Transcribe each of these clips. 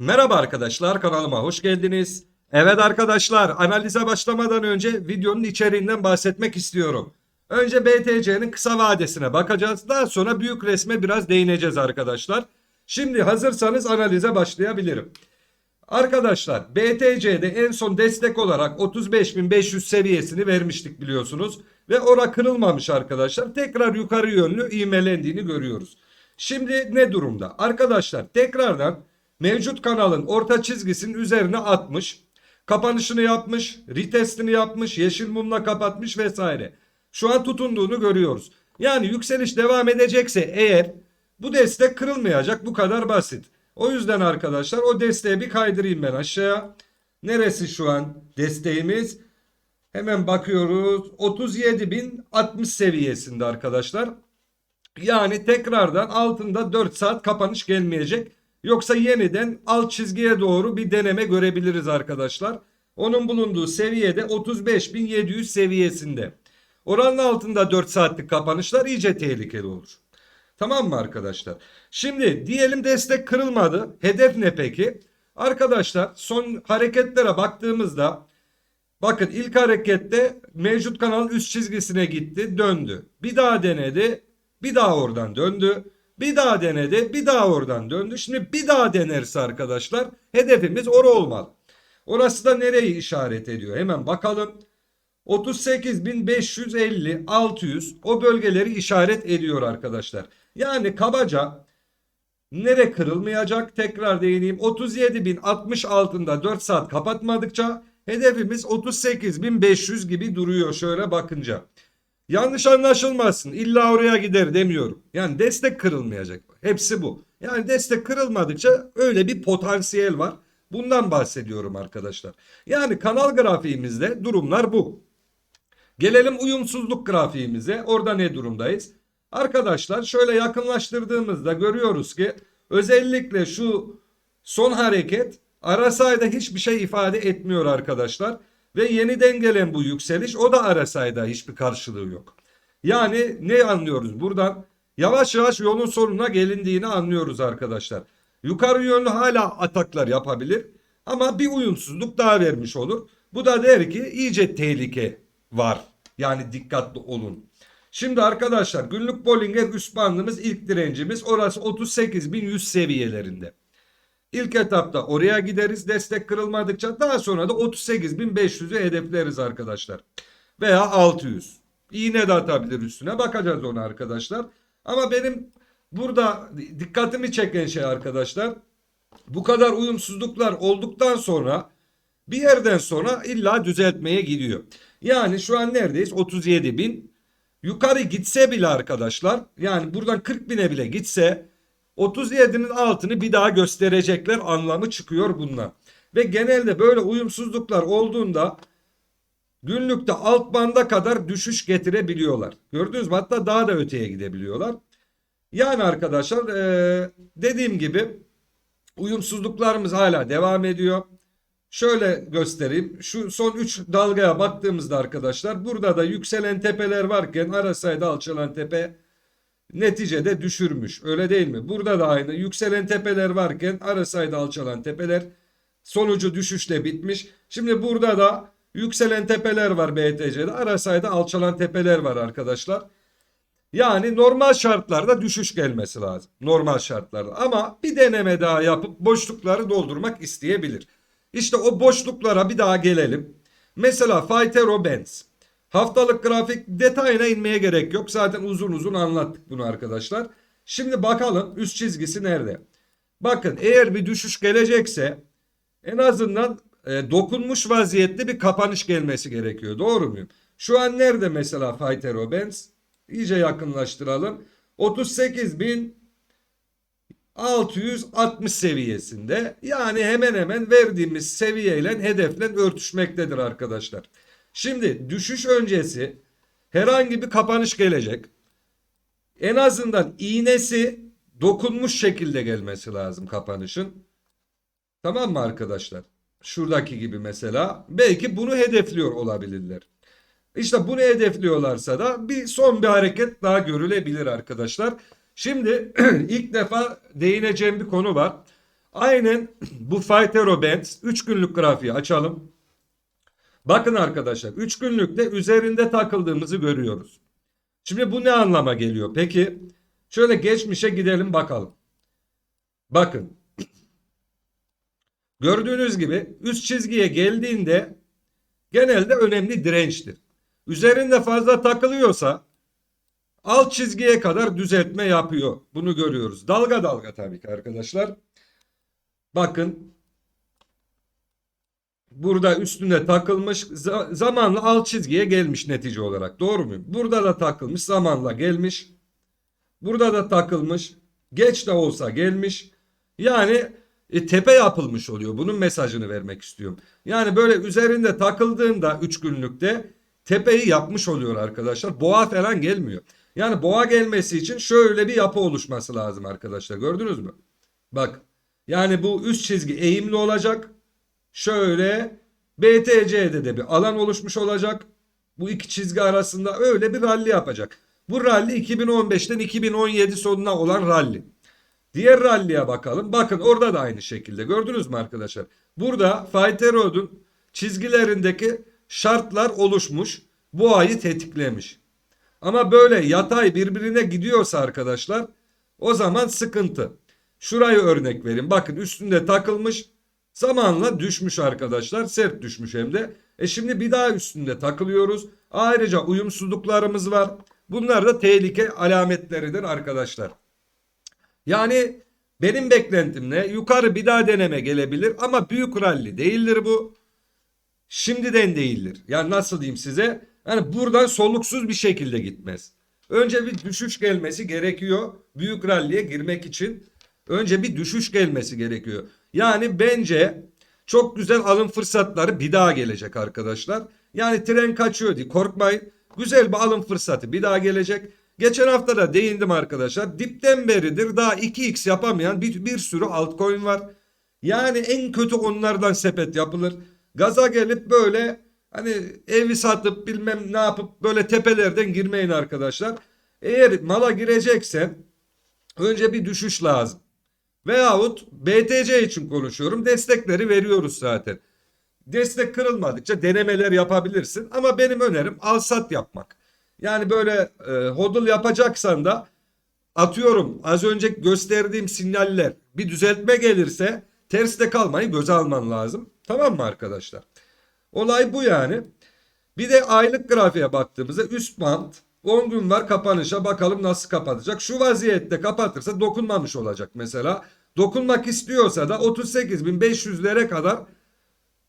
Merhaba arkadaşlar kanalıma hoş geldiniz. Evet arkadaşlar analize başlamadan önce videonun içeriğinden bahsetmek istiyorum. Önce BTC'nin kısa vadesine bakacağız. Daha sonra büyük resme biraz değineceğiz arkadaşlar. Şimdi hazırsanız analize başlayabilirim. Arkadaşlar BTC'de en son destek olarak 35.500 seviyesini vermiştik biliyorsunuz. Ve ora kırılmamış arkadaşlar. Tekrar yukarı yönlü ivmelendiğini görüyoruz. Şimdi ne durumda? Arkadaşlar tekrardan mevcut kanalın orta çizgisinin üzerine atmış. Kapanışını yapmış, retestini yapmış, yeşil mumla kapatmış vesaire. Şu an tutunduğunu görüyoruz. Yani yükseliş devam edecekse eğer bu destek kırılmayacak bu kadar basit. O yüzden arkadaşlar o desteği bir kaydırayım ben aşağıya. Neresi şu an desteğimiz? Hemen bakıyoruz. 37.060 seviyesinde arkadaşlar. Yani tekrardan altında 4 saat kapanış gelmeyecek. Yoksa yeniden alt çizgiye doğru bir deneme görebiliriz arkadaşlar. Onun bulunduğu seviyede 35.700 seviyesinde. Oranın altında 4 saatlik kapanışlar iyice tehlikeli olur. Tamam mı arkadaşlar? Şimdi diyelim destek kırılmadı. Hedef ne peki? Arkadaşlar son hareketlere baktığımızda bakın ilk harekette mevcut kanalın üst çizgisine gitti döndü. Bir daha denedi bir daha oradan döndü. Bir daha denedi bir daha oradan döndü. Şimdi bir daha denerse arkadaşlar hedefimiz ora olmalı. Orası da nereyi işaret ediyor? Hemen bakalım. 38.550 600 o bölgeleri işaret ediyor arkadaşlar. Yani kabaca nere kırılmayacak tekrar değineyim 37.060 altında 4 saat kapatmadıkça hedefimiz 38.500 gibi duruyor şöyle bakınca. Yanlış anlaşılmasın illa oraya gider demiyorum. Yani destek kırılmayacak. Hepsi bu. Yani destek kırılmadıkça öyle bir potansiyel var. Bundan bahsediyorum arkadaşlar. Yani kanal grafiğimizde durumlar bu. Gelelim uyumsuzluk grafiğimize. Orada ne durumdayız? Arkadaşlar şöyle yakınlaştırdığımızda görüyoruz ki özellikle şu son hareket arasayda hiçbir şey ifade etmiyor arkadaşlar. Ve yeniden gelen bu yükseliş o da arasayda hiçbir karşılığı yok. Yani ne anlıyoruz buradan? Yavaş yavaş yolun sonuna gelindiğini anlıyoruz arkadaşlar. Yukarı yönlü hala ataklar yapabilir ama bir uyumsuzluk daha vermiş olur. Bu da der ki iyice tehlike var. Yani dikkatli olun. Şimdi arkadaşlar günlük Bollinger üst bandımız ilk direncimiz orası 38.100 seviyelerinde. İlk etapta oraya gideriz destek kırılmadıkça daha sonra da 38.500'ü hedefleriz arkadaşlar. Veya 600. İğne de atabilir üstüne bakacağız ona arkadaşlar. Ama benim burada dikkatimi çeken şey arkadaşlar bu kadar uyumsuzluklar olduktan sonra bir yerden sonra illa düzeltmeye gidiyor. Yani şu an neredeyiz? 37 bin. Yukarı gitse bile arkadaşlar yani buradan 40 bine bile gitse 37'nin altını bir daha gösterecekler anlamı çıkıyor bundan. Ve genelde böyle uyumsuzluklar olduğunda günlükte alt banda kadar düşüş getirebiliyorlar. Gördünüz mü? Hatta daha da öteye gidebiliyorlar. Yani arkadaşlar eee, dediğim gibi uyumsuzluklarımız hala devam ediyor. Şöyle göstereyim. Şu son 3 dalgaya baktığımızda arkadaşlar burada da yükselen tepeler varken arasayda alçalan tepe neticede düşürmüş. Öyle değil mi? Burada da aynı. Yükselen tepeler varken arasayda alçalan tepeler sonucu düşüşle bitmiş. Şimdi burada da yükselen tepeler var BTC'de. Arasayda alçalan tepeler var arkadaşlar. Yani normal şartlarda düşüş gelmesi lazım. Normal şartlarda. Ama bir deneme daha yapıp boşlukları doldurmak isteyebilir. İşte o boşluklara bir daha gelelim. Mesela Fightero Benz. Haftalık grafik detayına inmeye gerek yok. Zaten uzun uzun anlattık bunu arkadaşlar. Şimdi bakalım üst çizgisi nerede? Bakın eğer bir düşüş gelecekse en azından e, dokunmuş vaziyette bir kapanış gelmesi gerekiyor. Doğru muyum? Şu an nerede mesela Fightero Benz? İyice yakınlaştıralım. 38.660 seviyesinde. Yani hemen hemen verdiğimiz seviyeyle hedefle örtüşmektedir arkadaşlar. Şimdi düşüş öncesi herhangi bir kapanış gelecek. En azından iğnesi dokunmuş şekilde gelmesi lazım kapanışın. Tamam mı arkadaşlar? Şuradaki gibi mesela. Belki bunu hedefliyor olabilirler. İşte bunu hedefliyorlarsa da bir son bir hareket daha görülebilir arkadaşlar. Şimdi ilk defa değineceğim bir konu var. Aynen bu Fightero Bands 3 günlük grafiği açalım. Bakın arkadaşlar 3 günlükte üzerinde takıldığımızı görüyoruz. Şimdi bu ne anlama geliyor? Peki şöyle geçmişe gidelim bakalım. Bakın. Gördüğünüz gibi üst çizgiye geldiğinde genelde önemli dirençtir. Üzerinde fazla takılıyorsa alt çizgiye kadar düzeltme yapıyor. Bunu görüyoruz. Dalga dalga tabii ki arkadaşlar. Bakın burada üstüne takılmış za- zamanla alt çizgiye gelmiş netice olarak. Doğru mu? Burada da takılmış zamanla gelmiş. Burada da takılmış. Geç de olsa gelmiş. Yani e, tepe yapılmış oluyor. Bunun mesajını vermek istiyorum. Yani böyle üzerinde takıldığında 3 günlükte tepeyi yapmış oluyor arkadaşlar. Boğa falan gelmiyor. Yani boğa gelmesi için şöyle bir yapı oluşması lazım arkadaşlar. Gördünüz mü? Bak. Yani bu üst çizgi eğimli olacak. Şöyle BTC'de de bir alan oluşmuş olacak. Bu iki çizgi arasında öyle bir ralli yapacak. Bu ralli 2015'ten 2017 sonuna olan ralli. Diğer ralliye bakalım. Bakın orada da aynı şekilde. Gördünüz mü arkadaşlar? Burada Fighterod'un çizgilerindeki şartlar oluşmuş. Boğayı tetiklemiş. Ama böyle yatay birbirine gidiyorsa arkadaşlar o zaman sıkıntı. Şurayı örnek vereyim. Bakın üstünde takılmış. Zamanla düşmüş arkadaşlar. Sert düşmüş hem de. E şimdi bir daha üstünde takılıyoruz. Ayrıca uyumsuzluklarımız var. Bunlar da tehlike alametleridir arkadaşlar. Yani benim beklentim ne? Yukarı bir daha deneme gelebilir ama büyük ralli değildir bu. Şimdiden değildir. Yani nasıl diyeyim size? Yani buradan soluksuz bir şekilde gitmez. Önce bir düşüş gelmesi gerekiyor. Büyük ralliye girmek için. Önce bir düşüş gelmesi gerekiyor. Yani bence çok güzel alım fırsatları bir daha gelecek arkadaşlar. Yani tren kaçıyor diye korkmayın. Güzel bir alım fırsatı bir daha gelecek. Geçen hafta da değindim arkadaşlar. Dipten beridir daha 2x yapamayan bir, bir sürü altcoin var. Yani en kötü onlardan sepet yapılır. Gaza gelip böyle hani evi satıp bilmem ne yapıp böyle tepelerden girmeyin arkadaşlar. Eğer mala gireceksen önce bir düşüş lazım. Veyahut BTC için konuşuyorum. Destekleri veriyoruz zaten. Destek kırılmadıkça denemeler yapabilirsin. Ama benim önerim al sat yapmak. Yani böyle e, hodl yapacaksan da atıyorum az önce gösterdiğim sinyaller bir düzeltme gelirse terste kalmayı göze alman lazım. Tamam mı arkadaşlar? Olay bu yani. Bir de aylık grafiğe baktığımızda üst band 10 gün var kapanışa bakalım nasıl kapatacak. Şu vaziyette kapatırsa dokunmamış olacak mesela. Dokunmak istiyorsa da 38.500'lere kadar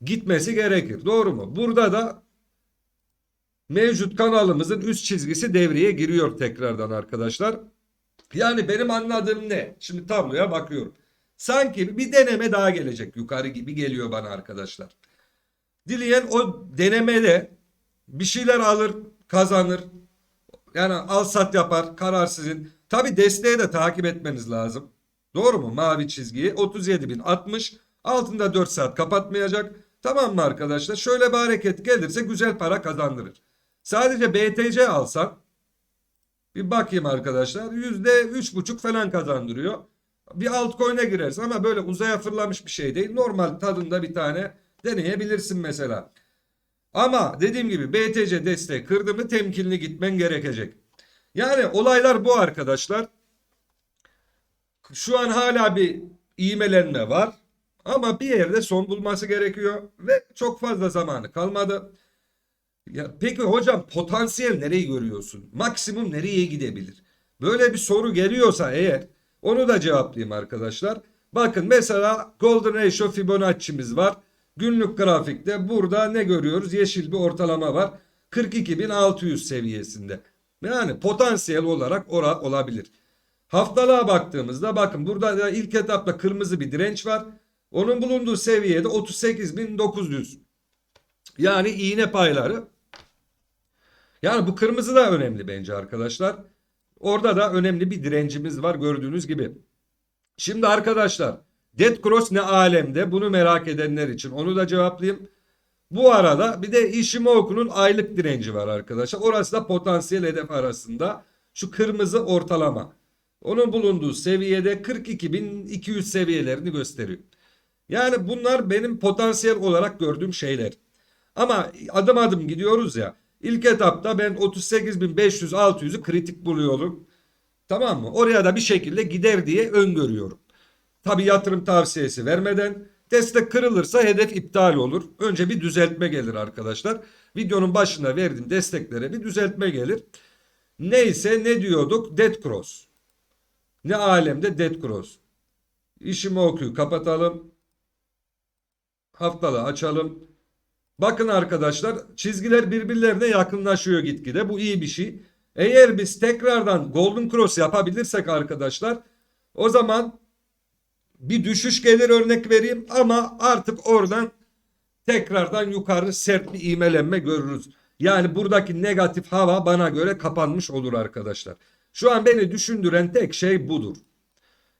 gitmesi gerekir. Doğru mu? Burada da mevcut kanalımızın üst çizgisi devreye giriyor tekrardan arkadaşlar. Yani benim anladığım ne? Şimdi tabloya bakıyorum. Sanki bir deneme daha gelecek yukarı gibi geliyor bana arkadaşlar. Dileyen o denemede bir şeyler alır, kazanır. Yani al sat yapar, karar sizin. Tabi desteği de takip etmeniz lazım. Doğru mu? Mavi çizgiyi 37.060 altında 4 saat kapatmayacak. Tamam mı arkadaşlar? Şöyle bir hareket gelirse güzel para kazandırır. Sadece BTC alsan bir bakayım arkadaşlar yüzde üç buçuk falan kazandırıyor. Bir altcoin'e girersin ama böyle uzaya fırlamış bir şey değil. Normal tadında bir tane deneyebilirsin mesela. Ama dediğim gibi BTC desteği kırdı mı temkinli gitmen gerekecek. Yani olaylar bu arkadaşlar. Şu an hala bir iğmelenme var. Ama bir yerde son bulması gerekiyor. Ve çok fazla zamanı kalmadı. Ya peki hocam potansiyel nereyi görüyorsun? Maksimum nereye gidebilir? Böyle bir soru geliyorsa eğer onu da cevaplayayım arkadaşlar. Bakın mesela Golden Ratio Fibonacci'miz var. Günlük grafikte burada ne görüyoruz? Yeşil bir ortalama var. 42.600 seviyesinde. Yani potansiyel olarak ora olabilir. Haftalığa baktığımızda bakın burada da ilk etapta kırmızı bir direnç var. Onun bulunduğu seviyede 38.900. Yani iğne payları. Yani bu kırmızı da önemli bence arkadaşlar. Orada da önemli bir direncimiz var gördüğünüz gibi. Şimdi arkadaşlar Dead Cross ne alemde bunu merak edenler için onu da cevaplayayım. Bu arada bir de Ishimoku'nun aylık direnci var arkadaşlar. Orası da potansiyel hedef arasında. Şu kırmızı ortalama. Onun bulunduğu seviyede 42.200 seviyelerini gösteriyor. Yani bunlar benim potansiyel olarak gördüğüm şeyler. Ama adım adım gidiyoruz ya. İlk etapta ben 38.500-600'ü kritik buluyorum. Tamam mı? Oraya da bir şekilde gider diye öngörüyorum. Tabi yatırım tavsiyesi vermeden destek kırılırsa hedef iptal olur. Önce bir düzeltme gelir arkadaşlar. Videonun başında verdiğim desteklere bir düzeltme gelir. Neyse ne diyorduk? Dead Cross. Ne alemde Dead Cross. İşimi okuyu kapatalım. Haftalığı açalım. Bakın arkadaşlar çizgiler birbirlerine yakınlaşıyor gitgide. Bu iyi bir şey. Eğer biz tekrardan Golden Cross yapabilirsek arkadaşlar o zaman bir düşüş gelir örnek vereyim ama artık oradan tekrardan yukarı sert bir imelenme görürüz. Yani buradaki negatif hava bana göre kapanmış olur arkadaşlar. Şu an beni düşündüren tek şey budur.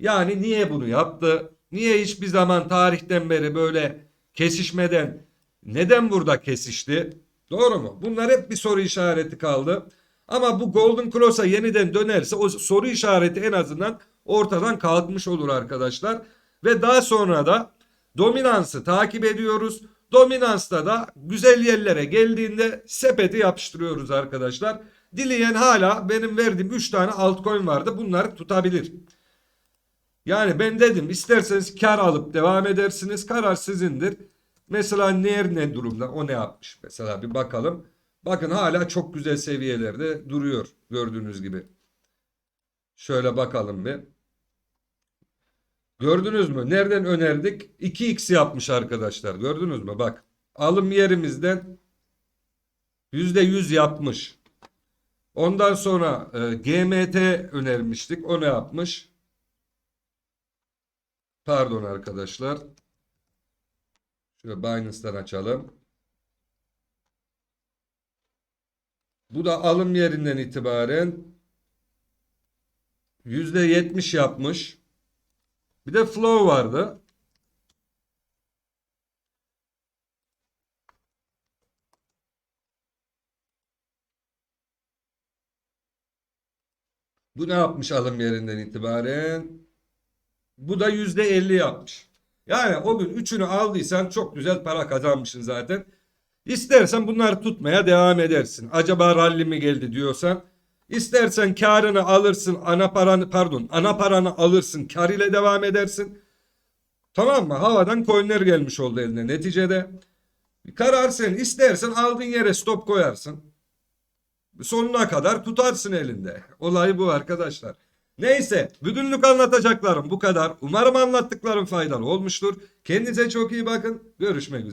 Yani niye bunu yaptı? Niye hiçbir zaman tarihten beri böyle kesişmeden neden burada kesişti? Doğru mu? Bunlar hep bir soru işareti kaldı. Ama bu Golden Cross'a yeniden dönerse o soru işareti en azından ortadan kalkmış olur arkadaşlar. Ve daha sonra da dominansı takip ediyoruz. Dominansta da güzel yerlere geldiğinde sepeti yapıştırıyoruz arkadaşlar. Dileyen hala benim verdiğim 3 tane altcoin vardı. Bunları tutabilir. Yani ben dedim isterseniz kar alıp devam edersiniz. Karar sizindir. Mesela Ner ne durumda? O ne yapmış? Mesela bir bakalım. Bakın hala çok güzel seviyelerde duruyor gördüğünüz gibi. Şöyle bakalım bir. Gördünüz mü? Nereden önerdik? 2x yapmış arkadaşlar. Gördünüz mü? Bak. Alım yerimizden %100 yapmış. Ondan sonra e, GMT önermiştik. O ne yapmış? Pardon arkadaşlar. Şöyle Binance'dan açalım. Bu da alım yerinden itibaren %70 yapmış. Bir de flow vardı. Bu ne yapmış alım yerinden itibaren? Bu da %50 yapmış. Yani o gün üçünü aldıysan çok güzel para kazanmışsın zaten. İstersen bunları tutmaya devam edersin. Acaba rally mi geldi diyorsan. İstersen karını alırsın ana paranı pardon ana paranı alırsın kar ile devam edersin. Tamam mı? Havadan coinler gelmiş oldu eline neticede. Karar senin. İstersen aldığın yere stop koyarsın. Sonuna kadar tutarsın elinde. Olay bu arkadaşlar. Neyse bugünlük anlatacaklarım bu kadar. Umarım anlattıklarım faydalı olmuştur. Kendinize çok iyi bakın. Görüşmek üzere.